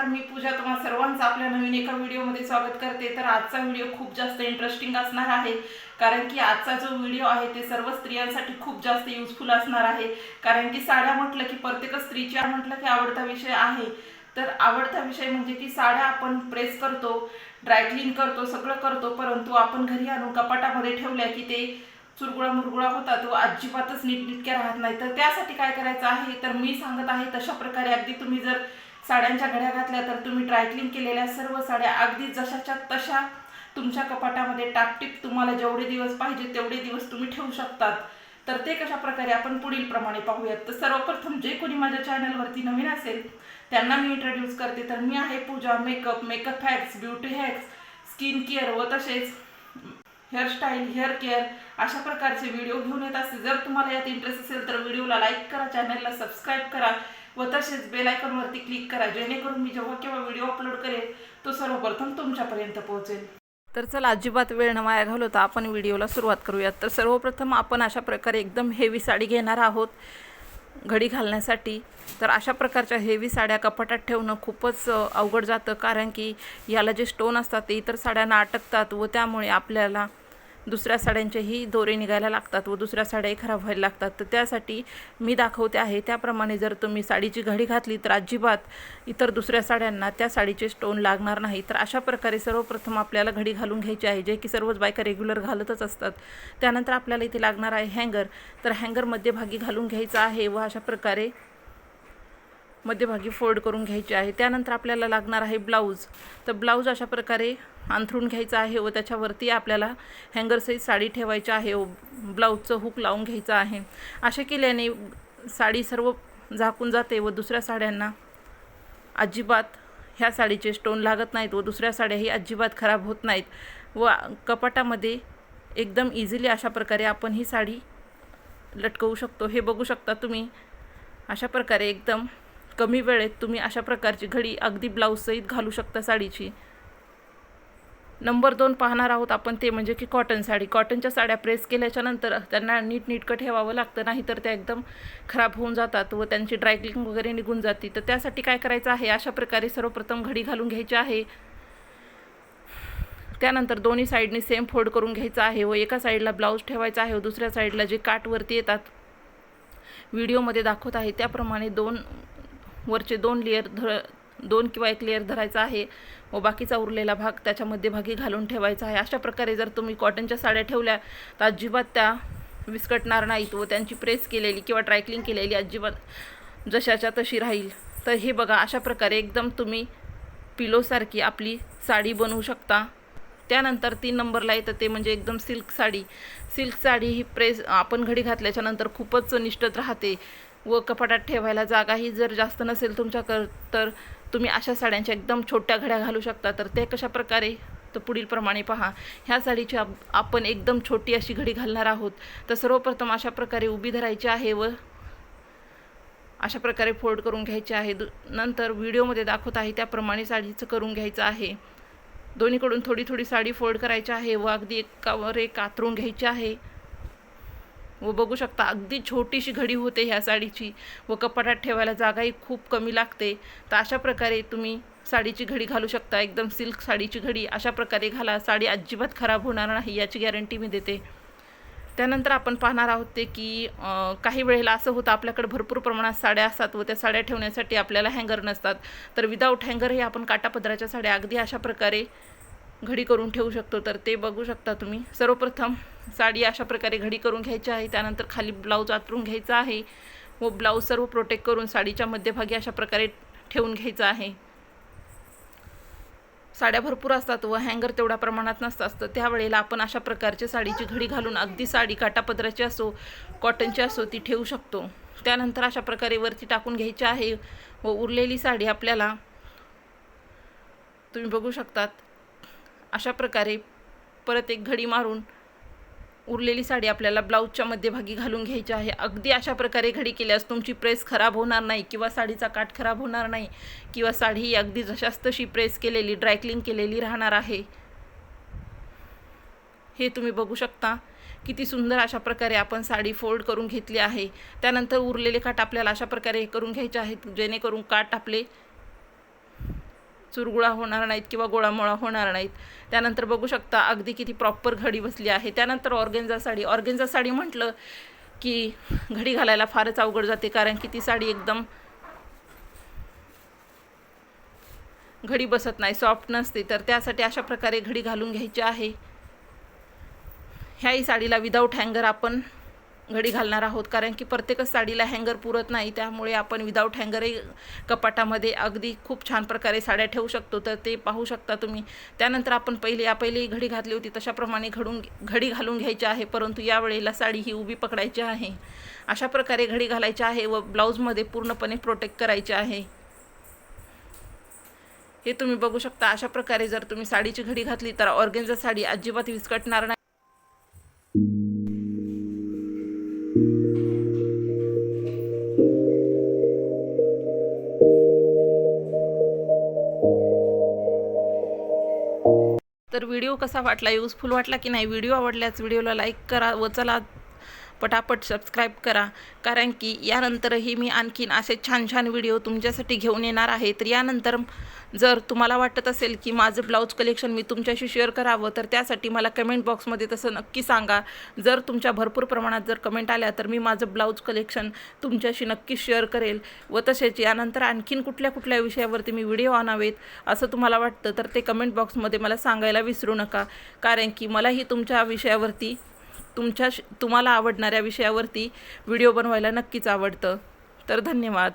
नमस्कार मी पूजा तुम्हा सर्वांचं आपल्या नवीन एका व्हिडिओमध्ये स्वागत करते. तर आजचा व्हिडिओ खूप जास्त इंटरेस्टिंग असणार आहे. कारण की आजचा जो व्हिडिओ आहे ते सर्व स्त्रियांसाठी खूप जास्त युजफुल असणार आहे. कारण की साड्या म्हटलं की प्रत्येक स्त्रीच्या म्हटलं की आवडता विषय आहे. तर आवडता विषय म्हणजे की साड्या आपण प्रेस करतो ड्रायक्लीन करतो सगळं करतो. परंतु आपण घरी आणून कपाटामध्ये ठेवल्या की ते चुरगुळा मुरगुळा होता तो अजिबातच नीटनिटक्या राहत नाही. तर त्यासाठी काय करायचं आहे? तर मी सांगत आहे तशा प्रकारे अगदी तुम्ही जर साड्यांच्या घड्या घातल्या तर तुम्ही ड्रायक्लीन केलेल्या सर्व साड्या अगदी जशाच्या तशा तुमच्या कपाटामध्ये टापटीप तुम्हाला जेवढे दिवस पाहिजे तेवढे दिवस तुम्ही ठेवू शकतात. तर ते कशा प्रकारे आपण पुढील प्रमाणे पाहूयात. तर सर्वप्रथम जे कोणी माझ्या चॅनलवरती नवीन असेल त्यांना मी इंट्रोड्यूस करते. तर मी आहे Pooja makeup makeup hacks beauty hacks skin care व तसेच हेअरस्टाईल हेअर केअर अशा प्रकारचे व्हिडिओ घेऊन येत असते. जर तुम्हाला यात इंटरेस्ट असेल तर व्हिडिओला लाईक करा चॅनलला सबस्क्राईब करा. व तसेच बेल आयकॉनवरती क्लिक करा जेणेकरून मी जेव्हा केव्हा व्हिडिओ अपलोड करेल तो सर्वप्रथम तुमच्यापर्यंत पोहोचेल. तर चला अजिबात वेळ न वाया घालवता आपण व्हिडिओला सुरुवात करूयात. तर सर्वप्रथम आपण अशा प्रकारे एकदम हेवी साडी घेणार आहोत घडी घालण्यासाठी. तर अशा प्रकारच्या हेवी साड्या कपाटात ठेवणं खूपच अवघड जातं. कारण की याला जे स्टोन असतात ते इतर साड्यांना अटकतात व त्यामुळे आपल्याला दुसऱ्या साड्यांचेही दोरे निघायला लागतात व दुसऱ्या साड्याही खराब व्हायला लागतात. तर त्यासाठी मी दाखवते आहे त्याप्रमाणे जर तुम्ही साडीची घडी घातली तर अजिबात इतर दुसऱ्या साड्यांना त्या साडीचे स्टोन लागणार नाही. तर अशा प्रकारे सर्वप्रथम आपल्याला घडी घालून घ्यायची आहे जे की सर्वच बायका रेग्युलर घालतच असतात. त्यानंतर आपल्याला इथे लागणार आहे हँगर तर हँगर मध्यभागी घालून घ्यायचं आहे व अशा प्रकारे मध्यभागी फोल्ड करून घ्यायचे आहे. त्यानंतर आपल्याला लागणार आहे ब्लाऊज. तर ब्लाऊज अशा प्रकारे अंथरून घ्यायचं आहे व त्याच्यावरती आपल्याला हँगरसहित साडी ठेवायची आहे व ब्लाऊजचं हुक लावून घ्यायचं आहे. असे केल्याने साडी सर्व झाकून जाते व दुसऱ्या साड्यांना अजिबात ह्या साडीचे स्टोन लागत नाहीत व दुसऱ्या साड्याही अजिबात खराब होत नाहीत. व कपाटामध्ये एकदम इझिली अशा प्रकारे आपण ही साडी लटकवू शकतो. हे बघू शकता तुम्ही. अशा प्रकारे एकदम कमी वेळेत तुम्ही अशा प्रकारची घडी अगदी ब्लाऊजसहित घालू शकता साडीची. नंबर दोन पाहणार आहोत आपण ते म्हणजे की कॉटन साडी. कॉटनच्या साड्या प्रेस केल्याच्यानंतर त्यांना त्यांना नीटनीटकं ठेवावं लागतं नाही तर त्या एकदम खराब होऊन जातात व त्यांची ड्रायक्लिंग वगैरे निघून जाते. तर त्यासाठी काय करायचं आहे? अशा प्रकारे सर्वप्रथम घडी घालून घ्यायची आहे. त्यानंतर दोन्ही साईडनी सेम फोल्ड करून घ्यायचं आहे व एका साईडला ब्लाऊज ठेवायचा आहे व दुसऱ्या साईडला जे काटवरती येतात व्हिडिओमध्ये दाखवत आहे. त्याप्रमाणे दोन वरचे दोन लेअर धर दोन किंवा एक लेअर धरायचा आहे. व बाकीचा उरलेला भाग त्याच्या मध्यभागी घालून ठेवायचा आहे. अशा प्रकारे जर तुम्ही कॉटनच्या साड्या ठेवल्या तर अजिबात त्या विस्कटणार नाहीत व त्यांची प्रेस केलेली किंवा ड्रायक्लिंग केलेली अजिबात जशाच्या तशी राहील. तर हे बघा अशा प्रकारे एकदम तुम्ही पिलोसारखी आपली साडी बनवू शकता. त्यानंतर तीन नंबरला येतं ते म्हणजे एकदम सिल्क साडी. सिल्क साडी ही प्रेस आपण घडी घातल्याच्यानंतर खूपच निष्ठत राहते. व कपाटात ठेवायला जागाही जर जास्त नसेल तुमच्याकडं तर तुम्ही अशा साड्यांच्या एकदम छोट्या घड्या घालू शकता. तर ते कशा प्रकारे? तर पुढील प्रमाणे पहा. ह्या साडीची आपण एकदम छोटी अशी घडी घालणार आहोत. तर सर्वप्रथम अशा प्रकारे उभी धरायची आहे व अशा प्रकारे फोल्ड करून घ्यायचे आहे. नंतर व्हिडिओमध्ये दाखवत आहे त्याप्रमाणे साडीचं करून घ्यायचं आहे. दोन्हीकडून थोडी थोडी साडी फोल्ड करायची आहे व अगदी एकावर एक कातरून घ्यायची आहे. व बघू शकता अगदी छोटीशी घडी होते ह्या साडीची व कपाटात ठेवायला जागाही खूप कमी लागते. तर अशा प्रकारे तुम्ही साडीची घडी घालू शकता एकदम सिल्क साडीची घडी. अशा प्रकारे घाला साडी अजिबात खराब होणार नाही याची गॅरंटी मी देते. त्यानंतर आपण पाहणार आहोत ते की काही वेळेला असं होतं आपल्याकडे भरपूर प्रमाणात साड्या असतात व त्या साड्या ठेवण्यासाठी आपल्याला हँगर नसतात. तर विदाऊट हँगरही आपण काटापदराच्या साड्या अगदी अशा प्रकारे घडी करून ठेवू शकतो. तर ते बघू शकता तुम्ही. सर्वप्रथम साडी अशा प्रकारे घडी करून घ्यायची आहे. त्यानंतर खाली ब्लाऊज आतरून घ्यायचा आहे. व ब्लाऊज सर्व प्रोटेक्ट करून साडीच्या मध्यभागी अशा प्रकारे ठेवून घ्यायचं आहे. साड्या भरपूर असतात व हँगर तेवढ्या प्रमाणात नसतात असतं. त्यावेळेला आपण अशा प्रकारची साडीची घडी घालून अगदी साडी काटापदराची असो कॉटनची असो ती ठेवू शकतो. त्यानंतर अशा प्रकारे वरती टाकून घ्यायची आहे व उरलेली साडी आपल्याला तुम्ही बघू शकतात. अशा प्रकारे परत एक घडी मारून उरलेली साडी आपल्याला ब्लाऊजच्या मध्यभागी घालून घ्यायची आहे. अगदी अशा प्रकारे घडी केल्यास तुमची प्रेस खराब होणार नाही किंवा साडीचा काठ खराब होणार नाही किंवा साडी ही अगदी जशास तशी प्रेस केलेली ड्रायक्लिंग केलेली राहणार आहे. हे तुम्ही बघू शकता. किती सुंदर अशा प्रकारे आपण साडी फोल्ड करून घेतली आहे. त्यानंतर उरलेले काठ आपल्याला अशा प्रकारे हे करून घ्यायचे आहेत जेणेकरून काठ आपले चुरगुळा होणार नाहीत किंवा गोळामोळा होणार नाहीत. त्यानंतर बघू शकता अगदी किती प्रॉपर घडी बसली आहे. त्यानंतर ऑर्गेन्झा साडी. ऑर्गेन्झा साडी म्हटलं की घडी घालायला फारच अवघड जाते कारण की ती साडी एकदम घडी बसत नाही सॉफ्ट नसते. तर त्यासाठी अशा प्रकारे घडी घालून घ्यायची आहे. ह्याही साडीला विदाऊट हँगर आपण घडी घालणार आहोत. कारण की प्रत्येकच साडीला हँगर पुरत नाही. त्यामुळे आपण विदाऊट हँगरही कपाटामध्ये अगदी खूप छान प्रकारे साड्या ठेवू शकतो. तर ते पाहू शकता तुम्ही. त्यानंतर आपण पहिले या पहिलेही घडी घातली होती. तशाप्रमाणे घडून घडी घालून घ्यायची आहे. परंतु यावेळेला साडी ही उभी पकडायची आहे. अशा प्रकारे घडी घालायची आहे व ब्लाऊजमध्ये पूर्णपणे प्रोटेक्ट करायचे आहे. हे तुम्ही बघू शकता. अशा प्रकारे जर तुम्ही साडीची घडी घातली तर ऑर्गेन्झा साडी अजिबात विस्कटणार नाही. तर व्हिडिओ कसा वाटला? युजफुल वाटला की नाही? व्हिडिओ आवडल्यास व्हिडिओला लाईक करा व चला पटापट सबस्क्राईब करा. कारण की यानंतरही मी आणखीन असे छान छान व्हिडिओ तुमच्यासाठी घेऊन येणार आहे. तर यानंतर जर तुम्हाला वाटत असेल की माझं ब्लाऊज कलेक्शन मी तुमच्याशी शेअर करावं तर त्यासाठी मला कमेंट बॉक्समध्ये तसं नक्की सांगा. जर तुमच्या भरपूर प्रमाणात जर कमेंट आल्या तर मी माझं ब्लाऊज कलेक्शन तुमच्याशी नक्की शेअर करेल. व तसेच यानंतर आणखीन कुठल्या कुठल्या विषयावरती मी व्हिडिओ आणावेत असं तुम्हाला वाटतं तर ते कमेंट बॉक्समध्ये मला सांगायला विसरू नका. कारण की मलाही तुमच्या विषयावरती तुमच्या तुम्हाला आवडणाऱ्या विषयावरती व्हिडिओ बनवायला नक्कीच आवडतं. तर धन्यवाद.